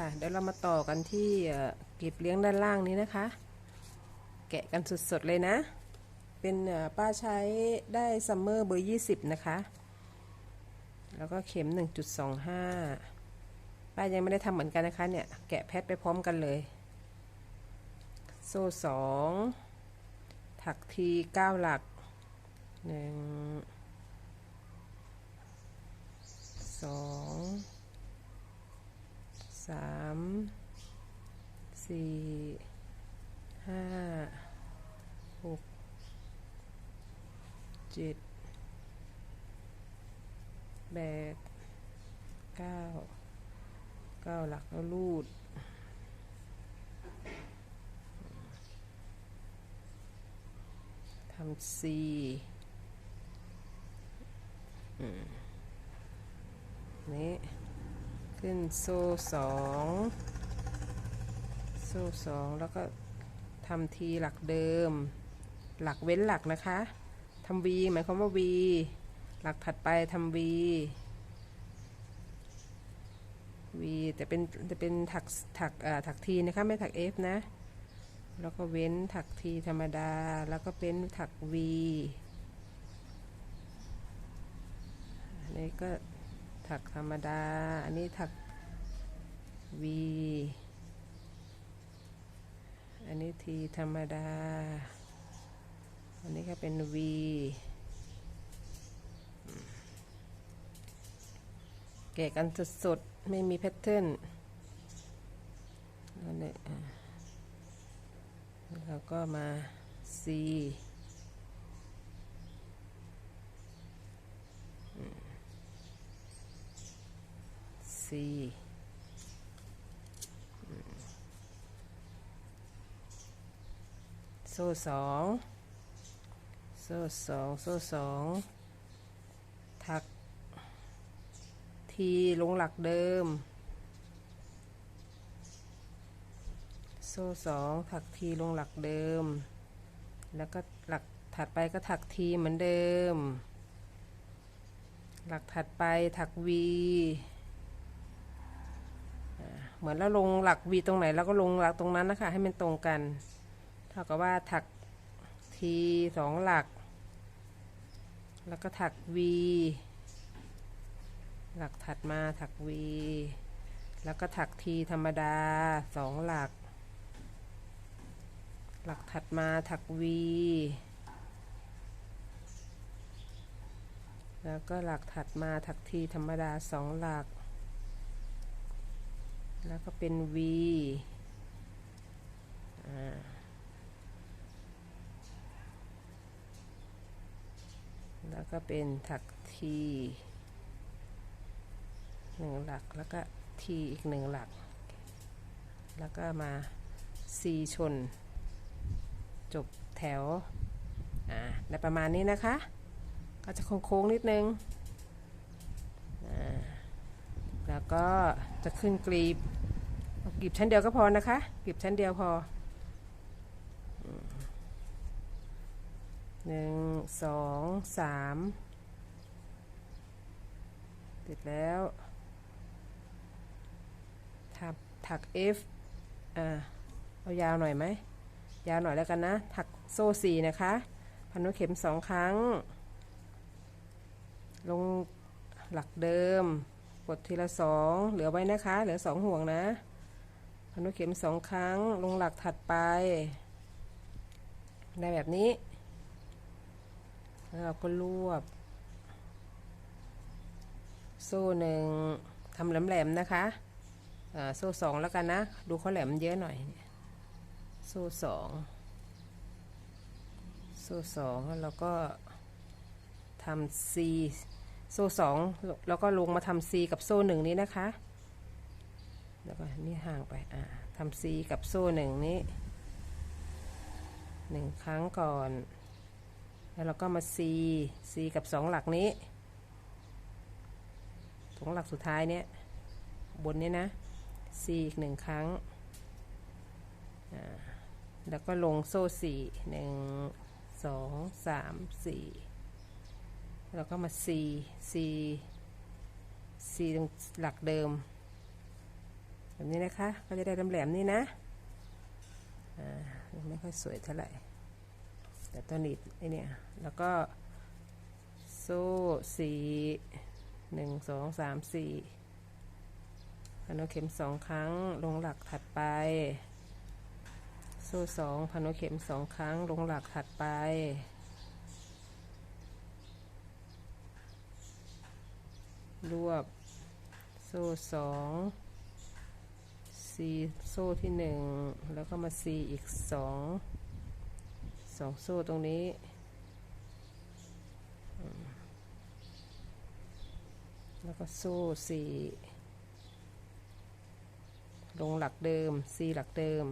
ค่ะเดี๋ยวเรามาต่อกันที่เอ่อกีบเลี้ยงด้านล่างนี้นะคะ แกะกันสดๆเลยนะ เป็นป้าใช้ได้ซัมเมอร์เบอร์ 20 นะคะ แล้วก็เข็ม 1.25 ป้ายังไม่ได้ทำเหมือนกันนะคะเนี่ย แกะแพทไปพร้อมกันเลย โซ่สองถักทีเก้าหลักหนึ่งสอง สามสี่ห้าหกเจ็ดแบกเก้าเก้าหลักแล้วลูดทำซีอืมนี่ ขึ้นโซ่สองโซ่สองแล้วก็ทำทีหลักเดิม หลักเว้นหลักนะคะทำวีหมายความว่าวีหลักถัดไปทำวีวีแต่เป็นจะเป็นถักถักอ่าถักทีนะคะไม่ถักเอฟนะ แล้วก็เว้นถักทีธรรมดาแล้วก็เป็นถัก V อันนี้ก็ ถักธรรมดา อันนี้ถัก V อันนี้ทีธรรมดา อันนี้ก็เป็น V แกะกันสดๆ ไม่มีแพทเทิร์นแล้วเนี่ยอ่าแล้วก็มา C C โซ่สองโซ่สองโซ่สองถักทีลงหลักเดิม โซ่สองถักทีลงหลักเดิม แล้วก็หลักถัดไปก็ถักทีเหมือนเดิม หลักถัดไปถักวี เหมือนเราลงหลักวีตรงไหนเราก็ลงหลักตรงนั้นนะคะ ให้มันตรงกัน เท่ากับว่าถักทีสองหลัก แล้วก็ถักวีหลักถัดมาถักวีแล้วก็ถักทีธรรมดาสองหลัก หลักถัดมาถัก V แล้วก็หลักถัดมาถักทีธรรมดาสองหลัก แล้วก็เป็น V อ่าแล้วก็เป็นถักทีหนึ่งหลักแล้วก็ทีอีกหนึ่งหลัก แล้วก็มา C ชน จบแถว อ่าและประมาณนี้นะคะ ก็จะโค้งๆนิดนึง อ่า แล้วก็จะขึ้นกลีบ กลีบชั้นเดียวก็พอนะคะกลีบชั้นเดียวพอหนึ่งสองสามติดแล้วถักถัก F อ่าเอายาวหน่อยไหม ยาวหน่อยแล้วกันนะ ถักโซ่สี่นะคะ พันหัวเข็มสองครั้ง ลงหลักเดิม กดทีละสองเหลือไว้นะคะ เหลือสองห่วงนะ พันหัวเข็มสองครั้งลงหลักถัดไป ได้แบบนี้ แล้วเราก็รวบ โซ่หนึ่งทำแหลมๆนะคะโซ่สองแล้วกันนะ ดูเขาแหลมเยอะหน่อยโซ่สองโซ่สองแล้วเราก็ทำ C โซ่สองแล้วก็ลงมาทำ C กับโซ่หนึ่งนี้นะคะ แล้วก็นี่ห่างไปอ่าทำ C กับโซ่หนึ่งนี้หนึ่งครั้งก่อน แล้วเราก็มา C C กับสองหลักนี้สองหลักสุดท้ายเนี้ยบนนี้นะ C อีกหนึ่งครั้งแล้วก็ลงโซ่สี่หนึ่งสองสามสี่แล้วก็มาสี่สี่สี่ตรงหลักเดิม แบบนี้นะคะ ก็จะได้แหลมๆนี่นะอ่าไม่ค่อยสวยเท่าไหร่แต่ตัวนีบไอเนี่ยแล้วก็โซ่สี่หนึ่งสองสามสี่พันหัวเข็มสองครั้ง ลงหลักถัดไป โซ่สองพันหัวเข็มสองครั้ง ลงหลักถัดไปรวบ โซ่สอง ซีโซ่ที่หนึ่งแล้วก็มาซีอีกสองสองโซ่ตรงนี้ แล้วก็โซ่สี่ลงหลักเดิมซีหลักเดิม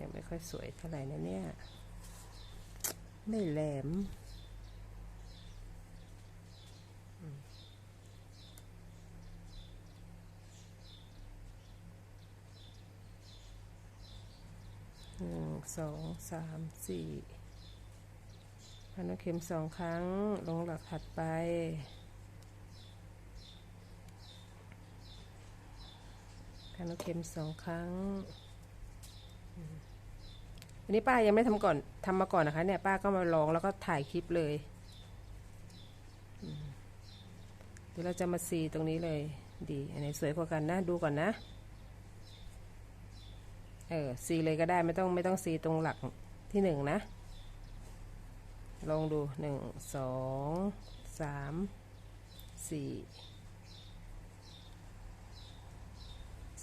ยังไม่ค่อยสวยเท่าไหร่นะเนี่ย ไม่แหลม สองสามสี่พันหัวเข็มสองครั้ง ลงหลักถัดไปพันหัวเข็มสองครั้งอันนี้ป้ายังไม่ทำก่อนทำมาก่อนนะคะ เนี่ยป้าก็มาลองแล้วก็ถ่ายคลิปเลยเดี๋ยวเราจะมาซีตรงนี้เลย ดี อันไหนสวยกว่ากันนะ ดูก่อนนะ เออซีเลยก็ได้ไม่ต้องไม่ต้องซีตรงหลักที่หนึ่งนะ ลองดูหนึ่งสองสามสี่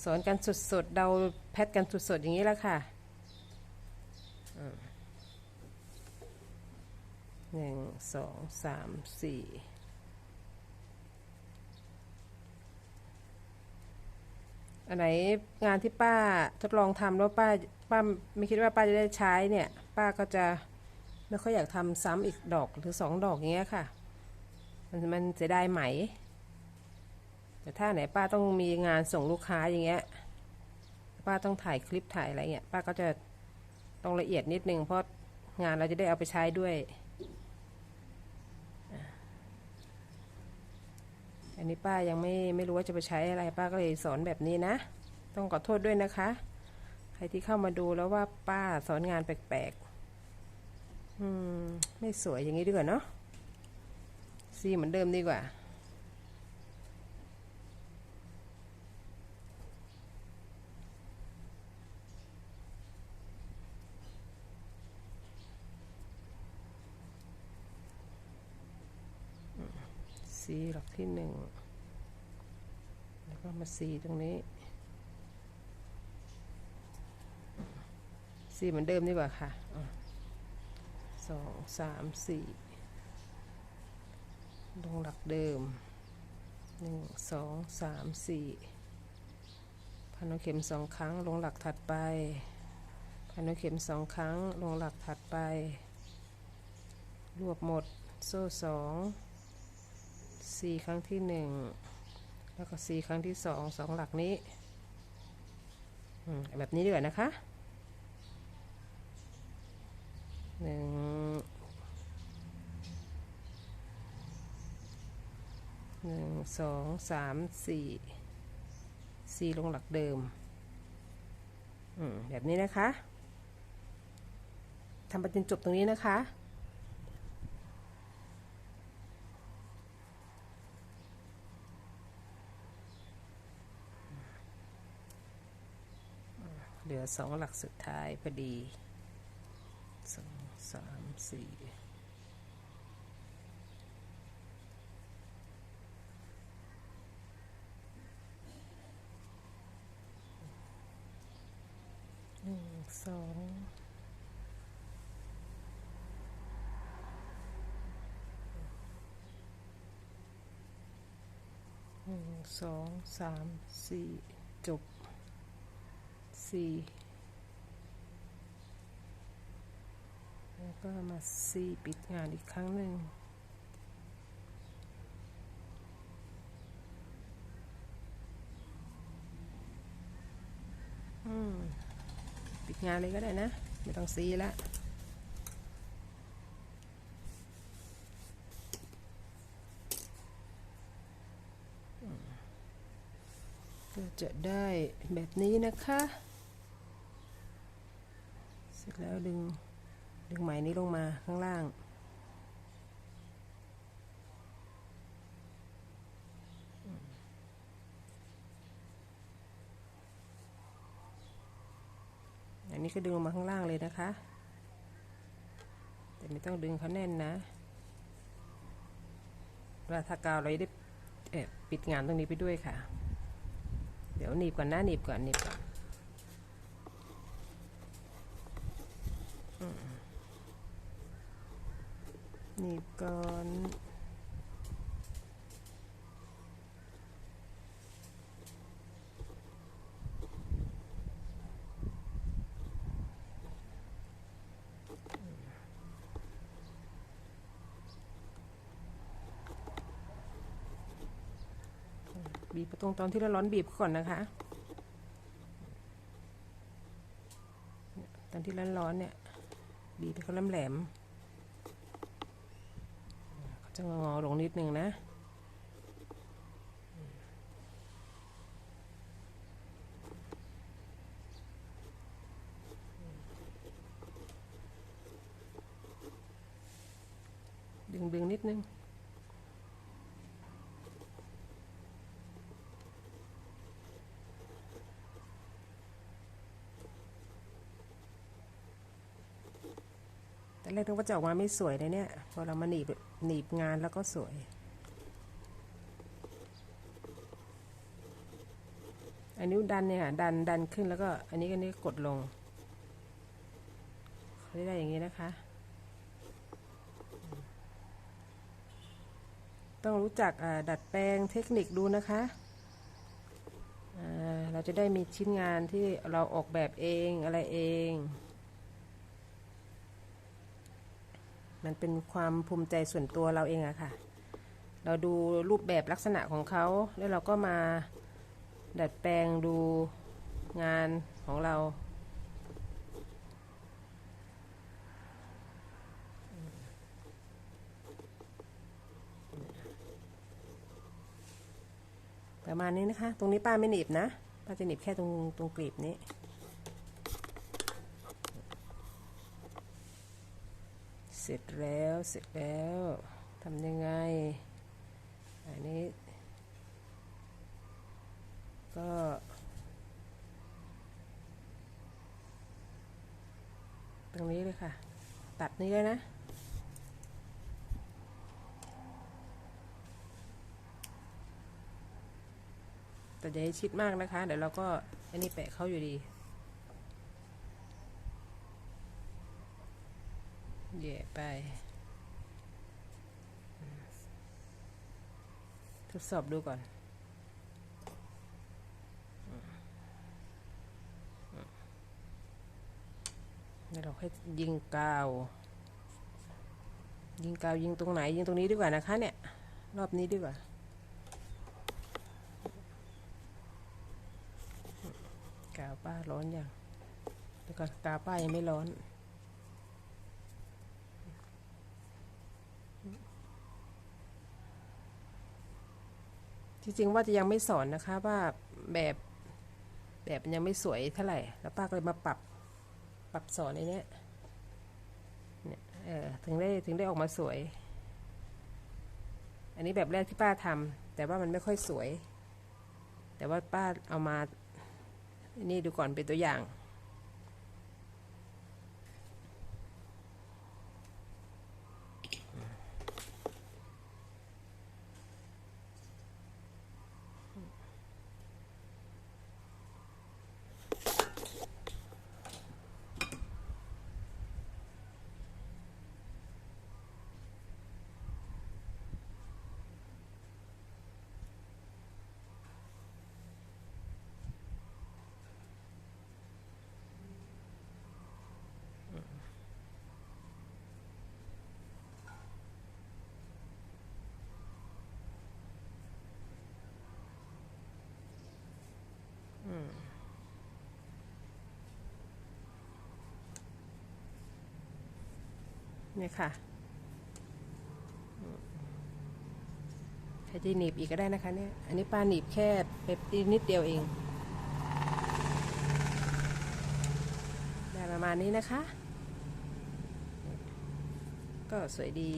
สอนกันสดๆ เดาแพทกันสดๆ อย่างนี้แล้วค่ะหนึ่งสองสามสี่ อันไหนงานที่ป้าทดลองทำแล้วป้าป้าไม่คิดว่าป้าจะได้ใช้เนี่ย ป้าก็จะไม่ค่อยอยากทำซ้ำอีกดอกหรือสองดอกอย่างเงี้ยค่ะ มันมันจะได้ไหม แต่ถ้าไหนป้าต้องมีงานส่งลูกค้าอย่างเงี้ย ป้าต้องถ่ายคลิปถ่ายอะไรเงี้ย ป้าก็จะต้องละเอียดนิดนึงเพราะงานเราจะได้เอาไปใช้ด้วย อันนี้ป้ายังไม่ไม่รู้ว่าจะไปใช้อะไรป้าก็เลยสอนแบบนี้นะ ต้องขอโทษด้วยนะคะ ใครที่เข้ามาดูแล้วว่าป้าสอนงานแปลกๆอืม ไม่สวยอย่างนี้ดีกว่าเนาะซีเหมือนเดิมดีกว่า ซีหลักที่หนึ่งแล้วก็มาซีตรงนี้ซีเหมือนเดิมดีกว่าค่ะสองสามสี่ลงหลักเดิมหนึ่งสองสามสี่พันเข็มสองครั้งลงหลักถัดไป พันเข็มสองครั้งลงหลักถัดไป รวบหมด โซ่สอง สี่ครั้งที่หนึ่งแล้วก็สี่ครั้งที่สองสองหลักนี้แบบนี้ดีกว่านะคะหนึ่งหนึ่งสองสามสี่สี่ลงหลักเดิมอืมแบบนี้นะคะทำไปจนจบตรงนี้นะคะ เห ลือสองหลักสุดท้ายพอดีสองสามสี่หนึ่งสองหนึ่งสองสามสี่จบ สี่แล้วก็มาสี่ปิดงานอีกครั้งหนึ่งอืมปิดงานเลยก็ได้นะ ไม่ต้องซีละก็จะได้แบบนี้นะคะ ร็จแล้วดึง ดึงไหมนี้ลงมาข้างล่าง อันนี้ก็ดึงลงมาข้างล่างเลยนะคะ แต่ไม่ต้องดึงเขาแน่นนะเวลาทากาวเราได้ปิดงานตรงนี้ไปด้วยค่ะ เดี๋ยวหนีบก่อนนะหนีบก่อนหนีบก่อน หนีบก่อนบีบตรงตอนที่เราร้อนบีบก่อนนะคะ ตอนที่ร้อนๆเนี่ย บีบไปเขาแหลมๆเขา จะงอลงนิดนึงนะดึงดึงนิดนึง แต่แรกนึกว่าจะออกมาไม่สวยเลยเนี่ย พอเรามาหนีบ หนีบงานแล้วก็สวย อันนี้ดันเนี่ยดันดันขึ้นแล้วก็ อันนี้ก็นี่กดลงเขาได้อย่างนี้นะคะ ต้องรู้จักดัดแปลงเทคนิคดูนะคะเราจะได้มีชิ้นงานที่เราออกแบบเองอะไรเอง มันเป็นความภูมิใจส่วนตัวเราเองอะค่ะ เราดูรูปแบบลักษณะของเขาแล้วเราก็มาดัดแปลงดูงานของเรา ประมาณนี้นะคะ ตรงนี้ป้าไม่หนีบนะ ป้าจะหนีบแค่ตรงตรงกลีบนี้ สร็จแล้วเสร็จแล้วทำยังไง อันนี้ ก็ตรงนี้เลยค่ะ ตัดนี้เลยนะแต่อย่าให้ชิดมากนะคะ เดี๋ยวเราก็อันนี้แปะเข้าอยู่ดี แย่ไป ทดสอบดูก่อนเดี๋ยวเราค่อยยิงกาว ยิงกาวยิงตรงไหน ยิงตรงนี้ดีกว่านะคะเนี่ย รอบนี้ดีกว่ากาวป้าร้อนอยังแล้วก็กาวป้ายังไม่ร้อน จริงๆว่าจะยังไม่สอนนะคะว่าแบบแบบมันยังไม่สวยเท่าไหร่ แล้วป้าก็เลยมาปรับปรับสอนในนี้เนี่ยเออถึงได้ถึงได้ออกมาสวย อันนี้แบบแรกที่ป้าทำแต่ว่ามันไม่ค่อยสวย แต่ว่าป้าเอามา นี่ดูก่อนเป็นตัวอย่าง เนี่ยค่ะขาจะหนีบอีกก็ได้นะคะเนี่ย อันนี้ป้าหนีบแค่เปปตีนิดเดียวเอง ได้ประมาณนี้นะคะ ก็สวยดี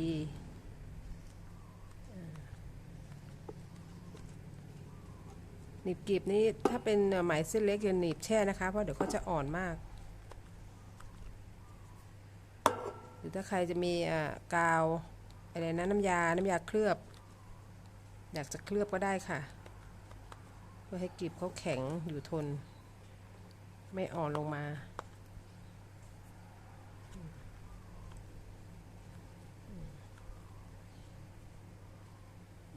หนีบกรีบนี้ถ้าเป็นไหมเส้นเล็กอย่าหนีบแช่นะคะ เพราะเดี๋ยวเขาจะอ่อนมาก ห รือถ้าใครจะมีกาวอะไรนะน้ำยา น้ำยาเคลือบ อยากจะเคลือบก็ได้ค่ะ เพื่อให้กลีบเขาแข็งอยู่ทน ไม่อ่อนลงมา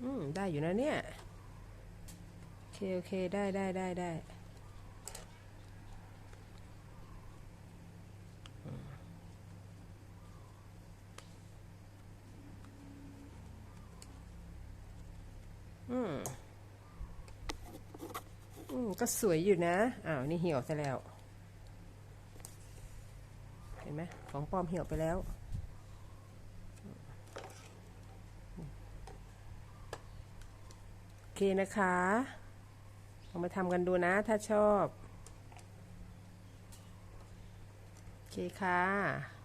อืม ได้อยู่นะเนี่ย โอเค โอเค ได้ได้ได้ได้อืม อืม ก็สวยอยู่นะ อ้าว นี่เหี่ยวซะแล้ว เห็นไหมของปลอมเหี่ยวไปแล้วโอเคนะคะลองไปทำกันดูนะ ถ้าชอบ โอเคค่ะ